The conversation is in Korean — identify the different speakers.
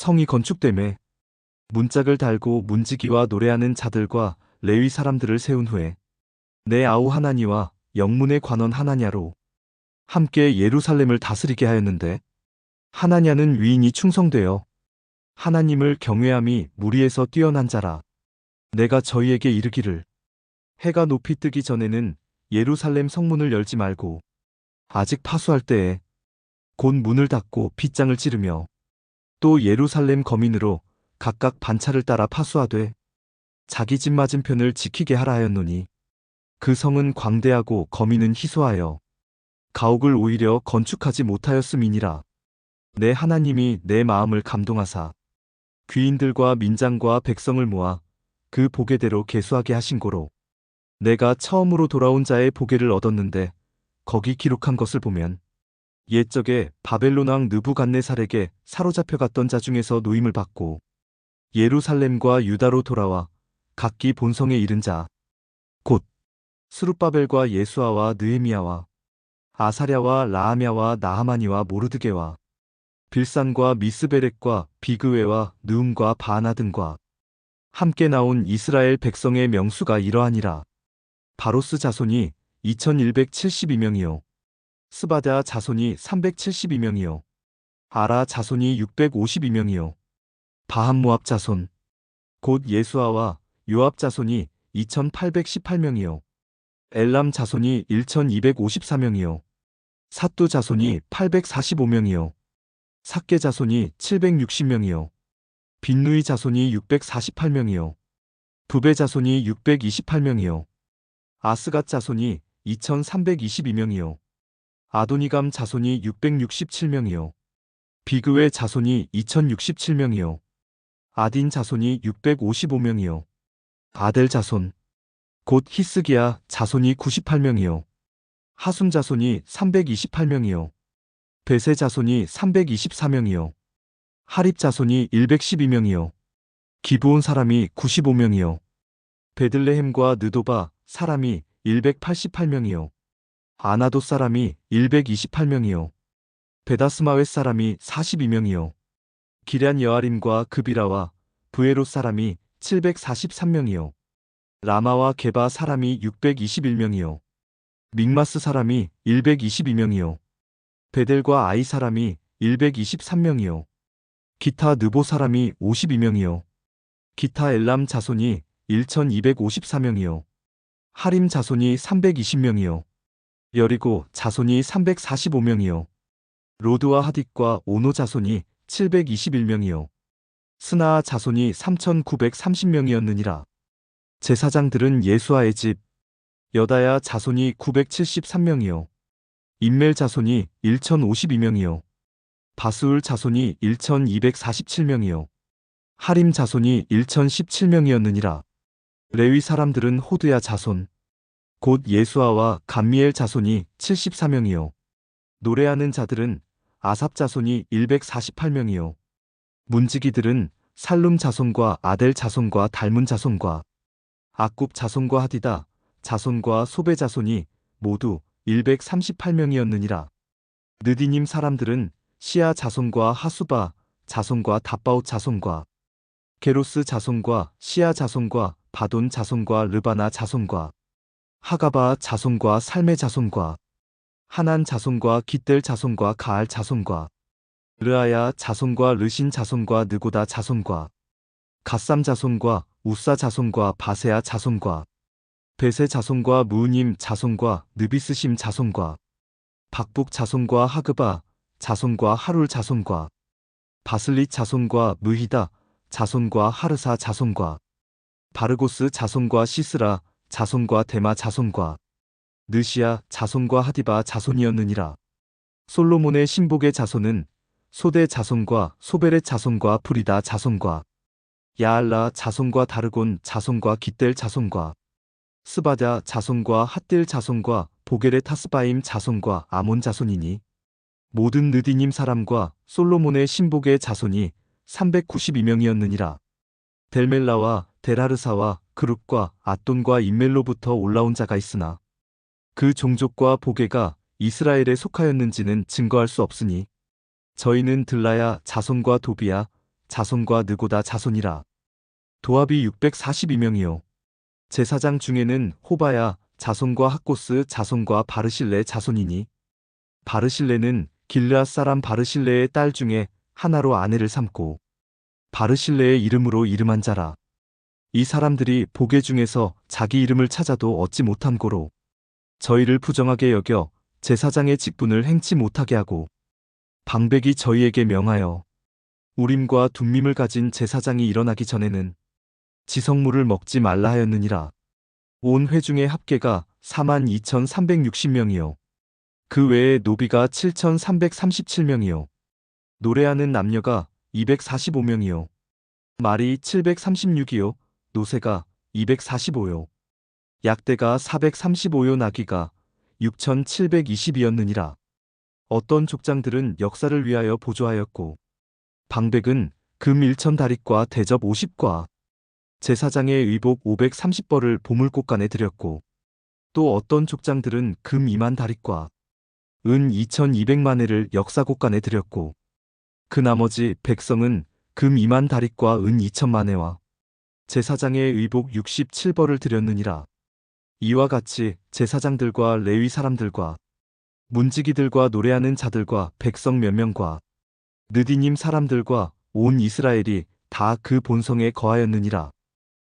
Speaker 1: 성이 건축됨에 문짝을 달고 문지기와 노래하는 자들과 레위 사람들을 세운 후에 내 아우 하나니와 영문의 관원 하나냐로 함께 예루살렘을 다스리게 하였는데 하나냐는 위인이 충성되어 하나님을 경외함이 무리에서 뛰어난 자라. 내가 저희에게 이르기를 해가 높이 뜨기 전에는 예루살렘 성문을 열지 말고 아직 파수할 때에 곧 문을 닫고 빗장을 찌르며 또 예루살렘 거민으로 각각 반차를 따라 파수하되 자기 집 맞은편을 지키게 하라 하였노니 그 성은 광대하고 거민은 희소하여 가옥을 오히려 건축하지 못하였음이니라. 내 하나님이 내 마음을 감동하사 귀인들과 민장과 백성을 모아 그 보게대로 계수하게 하신 고로 내가 처음으로 돌아온 자의 보게를 얻었는데 거기 기록한 것을 보면 옛적에 바벨론 왕 느부갓네살에게 사로잡혀 갔던 자 중에서 노임을 받고 예루살렘과 유다로 돌아와 각기 본성에 이른 자 곧 스룹바벨과 예수아와 느헤미야와 아사랴와 라하랴와 나하마니와 모르드게와 빌산과 미스베렉과 비그웨와 느움과 바나 등과 함께 나온 이스라엘 백성의 명수가 이러하니라. 바로스 자손이 2172명이요. 스바다 자손이 372명이요. 아라 자손이 652명이요. 바함모압 자손 곧 예수아와 요압 자손이 2818명이요. 엘람 자손이 1254명이요. 사뚜 자손이 845명이요. 삭게 자손이 760명이요. 빈누이 자손이 648명이요. 부베 자손이 628명이요. 아스갓 자손이 2322명이요. 아도니감 자손이 667명이요. 비그웨 자손이 2067명이요. 아딘 자손이 655명이요. 아델 자손 곧 히스기야 자손이 98명이요. 하숨 자손이 328명이요. 베세 자손이 324명이요. 하립 자손이 112명이요. 기브온 사람이 95명이요. 베들레헴과 느도바 사람이 188명이요. 아나도 사람이 128명이요. 베다스마웨 사람이 42명이요. 기란 여아림과 그비라와 부에로 사람이 743명이요. 라마와 게바 사람이 621명이요. 믹마스 사람이 122명이요. 베델과 아이 사람이 123명이요. 기타 느보 사람이 52명이요. 기타 엘람 자손이 1254명이요. 하림 자손이 320명이요. 여리고 자손이 345명이요. 로드와 하딕과 오노 자손이 721명이요. 스나아 자손이 3930명이었느니라. 제사장들은 예수아의 집, 여다야 자손이 973명이요. 인멜 자손이 1052명이요. 바수울 자손이 1247명이요. 하림 자손이 1017명이었느니라. 레위 사람들은 호드야 자손, 곧 예수아와 감미엘 자손이 74명이요. 노래하는 자들은 아삽 자손이 148명이요. 문지기들은 살룸 자손과 아델 자손과 달문 자손과 아굽 자손과 하디다 자손과 소베 자손이 모두 138명이었느니라. 느디님 사람들은 시아 자손과 하수바 자손과 다바웃 자손과 게로스 자손과 시아 자손과 바돈 자손과 르바나 자손과 하가바 자손과 살메 자손과 하난 자손과 깃델 자손과 가알 자손과 르아야 자손과 르신 자손과 느고다 자손과 갓삼 자손과 우사 자손과 바세아 자손과 베세 자손과 무님 자손과 느비스심 자손과 박북 자손과 하그바 자손과 하룰 자손과 바슬릿 자손과 무히다 자손과 하르사 자손과 바르고스 자손과 시스라 자손과 데마 자손과 느시아 자손과 하디바 자손이었느니라. 솔로몬의 신복의 자손은 소대 자손과 소베렛 자손과 프리다 자손과 야알라 자손과 다르곤 자손과 깃델 자손과 스바다 자손과 핫딜 자손과 보게레 타스바임 자손과 아몬 자손이니 모든 느디님 사람과 솔로몬의 신복의 자손이 392명이었느니라. 델멜라와 데라르사와 그룹과 아돈과 인멜로부터 올라온 자가 있으나 그 종족과 보게가 이스라엘에 속하였는지는 증거할 수 없으니 저희는 들라야 자손과 도비야 자손과 느고다 자손이라. 도합이 642명이요. 제사장 중에는 호바야 자손과 학고스 자손과 바르실레 자손이니 바르실레는 길르앗 사람 바르실레의 딸 중에 하나로 아내를 삼고 바르실레의 이름으로 이름한 자라. 이 사람들이 보게 중에서 자기 이름을 찾아도 얻지 못한 고로 저희를 부정하게 여겨 제사장의 직분을 행치 못하게 하고 방백이 저희에게 명하여 우림과 둠밈을 가진 제사장이 일어나기 전에는 지성물을 먹지 말라 하였느니라. 온 회중의 합계가 42,360명이요. 그 외에 노비가 7,337명이요. 노래하는 남녀가 245명이요. 말이 736이요. 노새가 245요. 약대가 435요. 나귀가 6,720이었느니라. 어떤 족장들은 역사를 위하여 보조하였고 방백은 금 1천 다릿과 대접 50과 제사장의 의복 530벌을 보물꽃간에 드렸고 또 어떤 족장들은 금 2만 다릿과 은 2200만 회를 역사꽃간에 드렸고 그 나머지 백성은 금 2만 다릿과 은 2천만 회와 제사장의 의복 67벌을 드렸느니라. 이와 같이 제사장들과 레위 사람들과 문지기들과 노래하는 자들과 백성 몇 명과 느디님 사람들과 온 이스라엘이 다 그 본성에 거하였느니라.